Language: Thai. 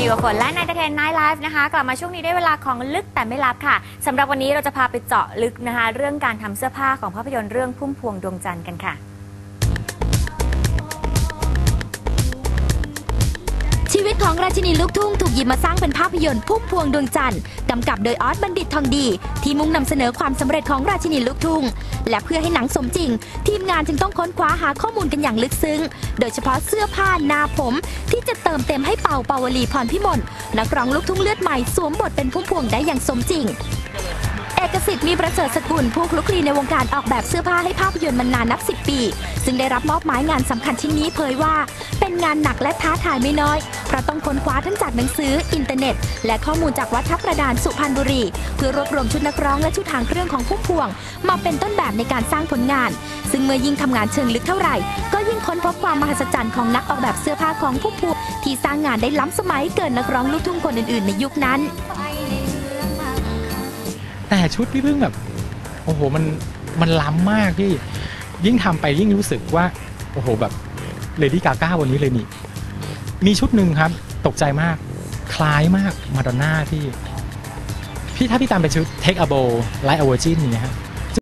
อยู่กับฝนและนายเทนไนท์ไลฟ์นะคะ กลับมาช่วงนี้ได้เวลาของลึกแต่ไม่ลับค่ะสำหรับวันนี้เราจะพาไปเจาะลึกนะคะ เรื่องการทำเสื้อผ้าของภาพยนตร์เรื่องพุ่มพวงดวงจันทร์กันค่ะ ชีวิตของราชินีลูกทุ่งถูกหยิบมาสร้างเป็นภาพยนตร์พุ่มพวงดวงจันทร์กำกับโดยออสบัณฑิตทองดี ที่มุ่งนำเสนอความสำเร็จของราชินีลูกทุ่ง และเพื่อให้หนังสมจริง ทีมงานจึงต้องค้นคว้าหาข้อมูลกันอย่างลึกซึ้ง โดยเฉพาะเสื้อผ้าหน้าผม ที่จะเติมเต็มให้เป่าเป่าวลีพรพิมลนักร้องลูกทุ่งเลือดใหม่สวมบทเป็นพุ่มพวงได้อย่างสมจริง เอกสิทธิ์มีประเสริฐสกุลผู้คลุกคลีในวงการออกแบบเสื้อผ้าให้ภาพยนตร์มานานนับ 10 ปี ซึ่งได้รับมอบหมายงานสำคัญชิ้นนี้เผยว่า เป็นงานหนักและท้าทายไม่น้อยเพราะต้องค้นคว้าทั้งจากหนังสือ อินเทอร์เน็ต และข้อมูลจากวัดทับกระดานสุพรรณบุรี เพื่อรวบรวมชุดนักร้องและชุดทางเครื่องของพุ่มพวง มาเป็นต้นแบบในการสร้างผลงาน ซึ่งเมื่อยิ่งทำงานเชิงลึกเท่าไหร่ ก็ยิ่งค้นพบความมหัศจรรย์ของนักออกแบบเสื้อผ้าของพุ่มพวงที่สร้างงานได้ล้ำสมัยเกินนักร้องลูกทุ่งคนอื่นๆ ในยุคนั้น แต่ชุดพี่พึ่งแบบโอ้โหมันมันล้ำมากพี่ยิ่งทำไปยิ่งรู้สึกว่าโอ้โหแบบเลดี้กาก้าวันนี้เลยนี่ มีชุดหนึ่งครับ ตกใจมาก คล้ายมากมาดอนน่าพี่ พี่ถ้าพี่ตามไปชุด Take a Bow Like a Virgin อย่างเงี้ยฮะ